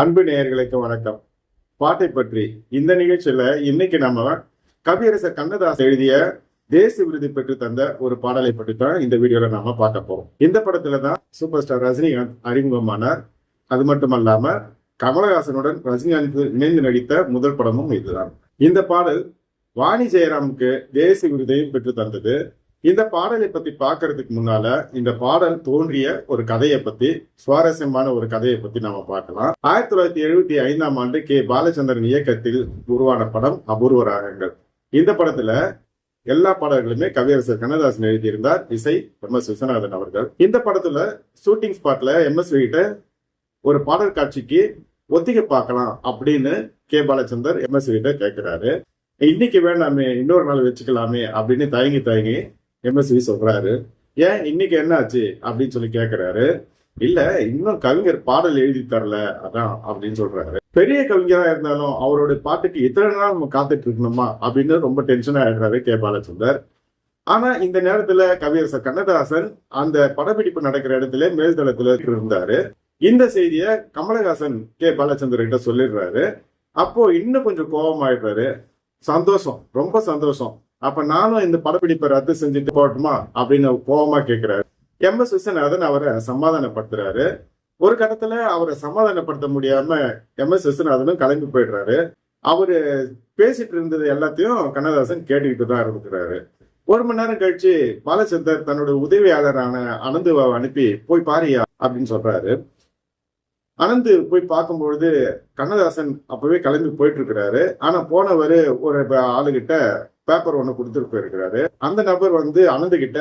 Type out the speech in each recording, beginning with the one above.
அன்பு நேயர்களுக்கு வணக்கம். பாட்டை பற்றி இந்த நிகழ்ச்சியில இன்னைக்கு நம்ம கவியரசர் கண்ணதாஸ் எழுதிய தேசிய விருது பெற்று தந்த ஒரு பாடலை பற்றி தான் இந்த வீடியோல நாம பார்க்க போறோம். இந்த படத்துல தான் சூப்பர் ஸ்டார் ரஜினிகாந்த் அறிமுகமானார். அது மட்டும் அல்லாம கமலஹாசனுடன் ரஜினிகாந்த் இணைந்து நடித்த முதல் படமும் இதுதான். இந்த பாடல் வாணி ஜெயராமுக்கு தேசிய விருதையும் பெற்று தந்தது. இந்த பாடலை பத்தி பார்க்கறதுக்கு முன்னால இந்த பாடல் தோன்றிய ஒரு கதையை பத்தி சுவாரஸ்யமான ஒரு கதையை பத்தி நாம பார்க்கலாம். ஆயிரத்தி தொள்ளாயிரத்தி எழுபத்தி ஐந்தாம் ஆண்டு கே. பாலச்சந்திரன் இயக்கத்தில் உருவான படம் அபூர்வ ராகங்கள். இந்த படத்துல எல்லா பாடல்களுமே கவியரசர் கண்ணதாசன் எழுதியிருந்தார் இசை எம் எஸ் விஸ்வநாதன் அவர்கள். இந்த படத்துல ஷூட்டிங் ஸ்பாட்ல எம் எஸ் கிட்ட ஒரு பாடல் காட்சிக்கு ஒத்திகை பார்க்கலாம் அப்படின்னு கே. பாலச்சந்தர் எம் எஸ் கிட்ட கேட்கிறாரு இன்னைக்கு வேணாமே இன்னொரு நாள் வச்சுக்கலாமே அப்படின்னு தயங்கி தயங்கி எம்எஸ்வி சொல்றாரு. ஏன் இன்னைக்கு என்ன ஆச்சு அப்படின்னு சொல்லி கேக்குறாரு. இல்ல இன்னும் கவிஞர் பாடல் எழுதி தரல. அதான் அப்படின்னு சொல்றாரு. பெரிய கவிஞரா இருந்தாலும் அவருடைய பாட்டுக்கு இத்தனை நாள் நம்ம காத்துட்டு இருக்கணுமா? அப்படின்னு ரொம்ப டென்ஷனா ஆயிடுறாரு கே. பாலச்சந்தர் ஆனா இந்த நேரத்துல கவியரசர் கண்ணதாசன் அந்த படப்பிடிப்பு நடக்கிற இடத்துல மேல்தளத்துல இருந்தாரு. இந்த செய்திய கமலஹாசன் கே. பாலச்சந்தர் கிட்ட சொல்லிடுறாரு. அப்போ இன்னும் கொஞ்சம் கோபமாயிடுறாரு. சந்தோஷம் ரொம்ப சந்தோஷம். அப்ப நானும் இந்த படப்பிடிப்பை ரத்து செஞ்சுட்டு போகட்டுமா அப்படின்னு கோபமா கேட்கிறாரு எம் எஸ் விஸ்வநாதன் அவரை சமாதானப்படுத்துறாரு. ஒரு கட்டத்துல அவரை சமாதானப்படுத்த முடியாம எம் எஸ் விஸ்வநாதனும் கிளம்பி போயிடுறாரு. அவரு பேசிட்டு இருந்தது எல்லாத்தையும் கண்ணதாசன் கேட்டுக்கிட்டு தான் இருக்கிறாரு ஒரு மணி நேரம் கழிச்சு பாலச்சந்தர் தன்னோட உதவியாளரான அனந்துவாவை அனுப்பி போய் பாரியா? அப்படின்னு சொல்றாரு. அனந்து போய் பார்க்கும்பொழுது கண்ணதாசன் அப்பவே கிளம்பி போயிட்டு இருக்கிறாரு. ஆனா போனவர் ஒரு ஆளுகிட்ட பேப்பர் ஒன்று கொடுத்துட்டு போயிருக்கிறாரு. அந்த நபர் வந்து அனந்து கிட்ட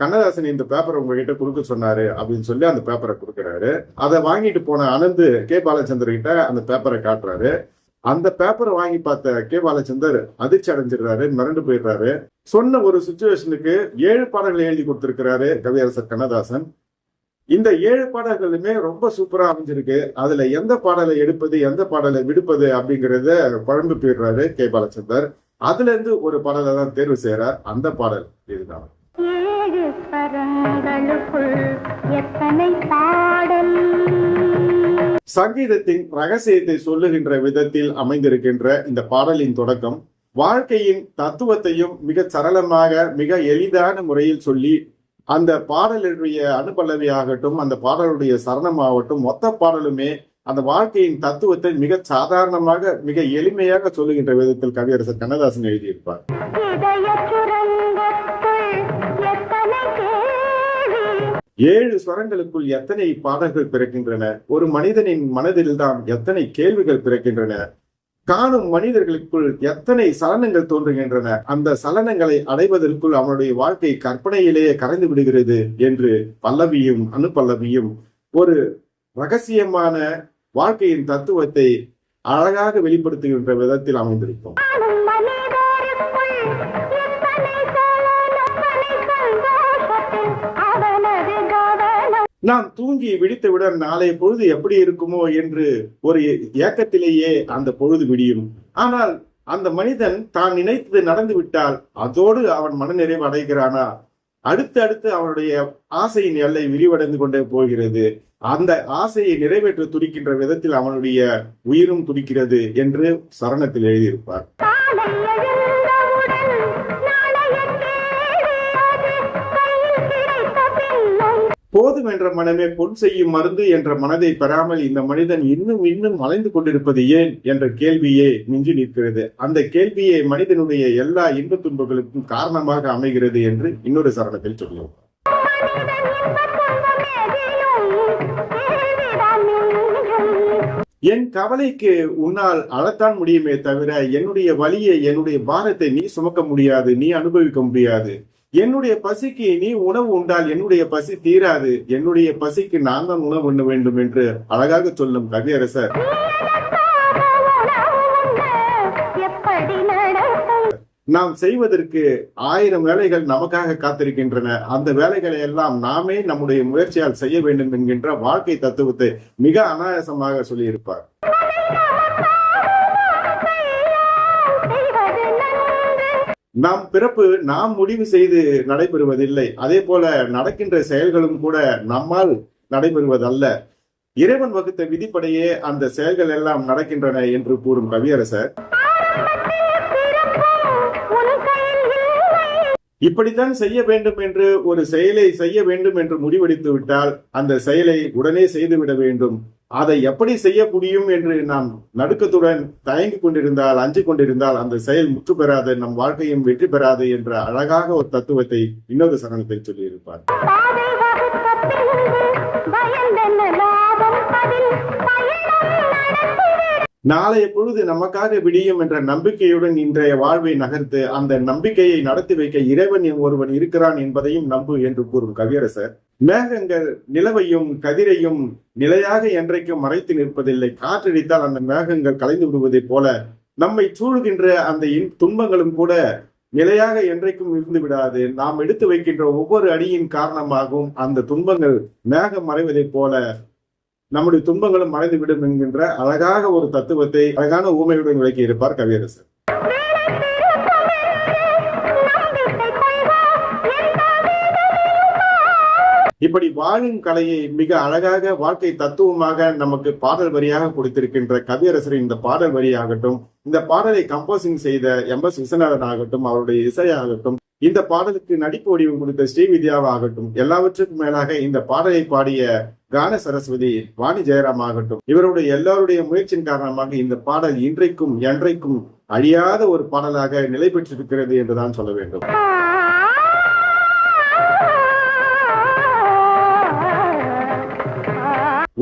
கண்ணதாசன் இந்த பேப்பரை உங்ககிட்ட கொடுக்க சொன்னாரு அப்படின்னு சொல்லி அந்த பேப்பரை கொடுக்குறாரு. அதை வாங்கிட்டு போன அனந்து கே. பாலச்சந்தர் கிட்ட அந்த பேப்பரை காட்டுறாரு. அந்த பேப்பரை வாங்கி பார்த்த கே. பாலச்சந்தர் அதிர்ச்சி அடைஞ்சிடுறாரு மிரண்டு போயிடுறாரு. சொன்ன ஒரு சுச்சுவேஷனுக்கு ஏழு பாடல்கள் எழுதி கொடுத்திருக்கிறாரு கவியரசர் கண்ணதாசன். இந்த ஏழு பாடல்களுமே ரொம்ப சூப்பரா அமைஞ்சிருக்கு. அதுல எந்த பாடலை எடுப்பது எந்த பாடலை விடுப்பது அப்படிங்கறத குழம்பு போயிடுறாரு கே. பாலச்சந்தர். அதுல இருந்து ஒரு பாடலை தான் தேர்வு செய்யறார் அந்த பாடல் இதுதான். சங்கீதத்தின் ரகசியத்தை சொல்லுகின்ற விதத்தில் அமைந்திருக்கின்ற இந்த பாடலின் தொடக்கம் வாழ்க்கையின் தத்துவத்தையும் மிக சரளமாக மிக எளிதான முறையில் சொல்லி அந்த பாடலுடைய அனுபல்லவி ஆகட்டும் அந்த பாடலுடைய சரணமாகட்டும் மொத்த பாடலுமே அந்த வாழ்க்கையின் தத்துவத்தை மிக சாதாரணமாக மிக எளிமையாக சொல்லுகின்ற விதத்தில் கவியரசர் கண்ணதாசன் எழுதியிருப்பார். ஏழு ஸ்வரங்களுக்குள் எத்தனை பாடல்கள் பிறக்கின்றன? ஒரு மனிதனின் மனதில்தான் எத்தனை கேள்விகள் பிறக்கின்றன? காணும் மனிதர்களுக்குள் எத்தனை சலனங்கள் தோன்றுகின்றன? அந்த சலனங்களை அடைவதற்குள் அவனுடைய வாழ்க்கை கற்பனையிலேயே கரைந்து விடுகிறது என்று பல்லவியும் அனுபல்லவியும் ஒரு ரகசியமான வாழ்க்கையின் தத்துவத்தை அழகாக வெளிப்படுத்துகின்ற விதத்தில் அமைந்திருக்கும். நாம் தூங்கி விழித்தவுடன் நாளைய பொழுது எப்படி இருக்குமோ என்று ஒரு ஏக்கத்திலேயே அந்த பொழுது விடியும். ஆனால் அந்த மனிதன் தான் நினைத்தது நடந்து விட்டால் அதோடு அவன் மனநிறைவு அடைகிறானா? அடுத்து அடுத்து அவனுடைய ஆசையின் எல்லை விரிவடைந்து கொண்டே போகிறது. அந்த ஆசையை நிறைவேற்ற துடிக்கின்ற விதத்தில் அவனுடைய உயிரும் துடிக்கிறது என்று சரணத்தில் எழுதியிருப்பார். போதும் என்ற மனமே பொன் செய்யும் மருந்து என்ற மனதை பெறாமல் இந்த மனிதன் இன்னும் இன்னும் அலைந்து கொண்டிருப்பது ஏன் என்ற கேள்வியே மிஞ்சி நிற்கிறது. அந்த கேள்வியே மனிதனுடைய எல்லா இன்ப துன்பங்களுக்கும் காரணமாக அமைகிறது என்று இன்னொரு சரணத்தில் சொல்லுவோம். என் கவலைக்கு உன்னால் அழத்தான் முடியுமே தவிர என்னுடைய வழியை என்னுடைய பாரத்தை நீ சுமக்க முடியாது நீ அனுபவிக்க முடியாது. என்னுடைய பசிக்கு நீ உணவு உண்டால் என்னுடைய பசி தீராது. என்னுடைய பசிக்கு நான் தான் உணவு உண்ண வேண்டும் என்று அழகாக சொல்லும் கவியரசர். நாம் செய்வதற்கு ஆயிரம் வேலைகள் நமக்காக காத்திருக்கின்றன. அந்த வேலைகளை எல்லாம் நாமே நம்முடைய முயற்சியால் செய்ய வேண்டும் என்கின்ற வாழ்க்கை தத்துவத்தை மிக அனாயாசமாக சொல்லியிருப்பார். நாம் பிறப்பு நாம் முடிவு செய்து நடைபெறுவதில்லை. அதே போல நடக்கின்ற செயல்களும் கூட நம்மால் நடைபெறுவதல்ல. இறைவன் வகுத்த விதிப்படையே அந்த செயல்கள் எல்லாம் நடக்கின்றன என்று கூறும் கவியரசர். இப்படித்தான் செய்ய வேண்டும் என்று ஒரு செயலை செய்ய வேண்டும் என்று முடிவெடுத்து விட்டால் அந்த செயலை உடனே செய்துவிட வேண்டும். அதை எப்படி செய்ய முடியும் என்று நாம் நடுக்கத்துடன் தயங்கி கொண்டிருந்தால் அஞ்சு கொண்டிருந்தால் அந்த செயல் முற்று பெறாது நம் வாழ்க்கையும் வெற்றி பெறாது என்ற அழகாக ஒரு தத்துவத்தை இன்னொரு சரணத்தில் சொல்லியிருப்பார். நாளைய பொழுது நமக்காக விடியும் என்ற நம்பிக்கையுடன் இன்றைய வாழ்வை நகர்த்து அந்த நம்பிக்கையை நடத்தி வைக்க இறைவன் ஒருவன் இருக்கிறான் என்பதையும் நம்பு என்று கூறும் கவியரசர். மேகங்கள் நிலவையும் கதிரையும் நிலையாக என்றைக்கும் மறைத்து நிற்பதில்லை. காற்றடித்தால் அந்த மேகங்கள் கலைந்து விடுவதைப் போல நம்மை சூழ்கின்ற அந்த இன்- துன்பங்களும் கூட நிலையாக என்றைக்கும் இருந்து விடாது. நாம் எடுத்து வைக்கின்ற ஒவ்வொரு அடியின் காரணமாகவும் அந்த துன்பங்கள் மேகம் மறைவதைப் போல நம்முடைய துன்பங்களும் மறைந்துவிடும் என்கின்ற அழகாக ஒரு தத்துவத்தை அழகான ஊமையுடன் விளக்கி இருப்பார் கவியரசர். இப்படி வாழும் கலையை மிக அழகாக வாழ்க்கை தத்துவமாக நமக்கு பாடல் வரியாக கொடுத்திருக்கின்ற கவியரசரின் இந்த பாடல் வரியாகட்டும் இந்த பாடலை கம்போசிங் செய்த எம் எஸ் விஸ்வநாதன் ஆகட்டும் அவருடைய இசையாகட்டும் இந்த பாடலுக்கு நடிப்பு வடிவம் கொடுத்த ஸ்ரீவித்யாவாகட்டும் எல்லாவற்றுக்கும் மேலாக இந்த பாடலை பாடிய கான சரஸ்வதி வாணி ஜெயராம் ஆகட்டும். இவருடைய எல்லாருடைய முயற்சியின் காரணமாக இந்த பாடல் இன்றைக்கும் என்றைக்கும் அழியாத ஒரு பாடலாக நிலை பெற்றிருக்கிறது என்றுதான் சொல்ல வேண்டும்.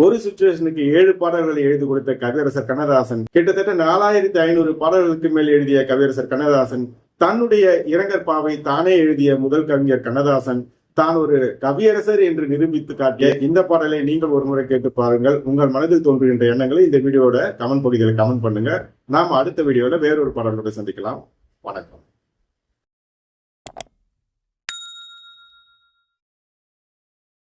ஒரு சுச்சுவேஷனுக்கு ஏழு பாடல்களை எழுதி கொடுத்த கவியரசர் கண்ணதாசன் கிட்டத்தட்ட நாலாயிரத்தி ஐநூறு பாடல்களுக்கு மேல் எழுதிய கவியரசர் கண்ணதாசன் தன்னுடைய இரங்கற்பாவை தானே எழுதிய முதல் கவிஞர் கண்ணதாசன் தான் ஒரு கவியரசர் என்று நிரூபித்து காட்டிய இந்த பாடலை நீங்கள் ஒரு முறை கேட்டு பாருங்கள். உங்கள் மனதில் தோன்றுகின்ற எண்ணங்களை இந்த வீடியோட கமெண்ட் பகுதியில் கமெண்ட் பண்ணுங்க. நாம் அடுத்த வீடியோல வேறொரு பாடலோட சந்திக்கலாம். வணக்கம்.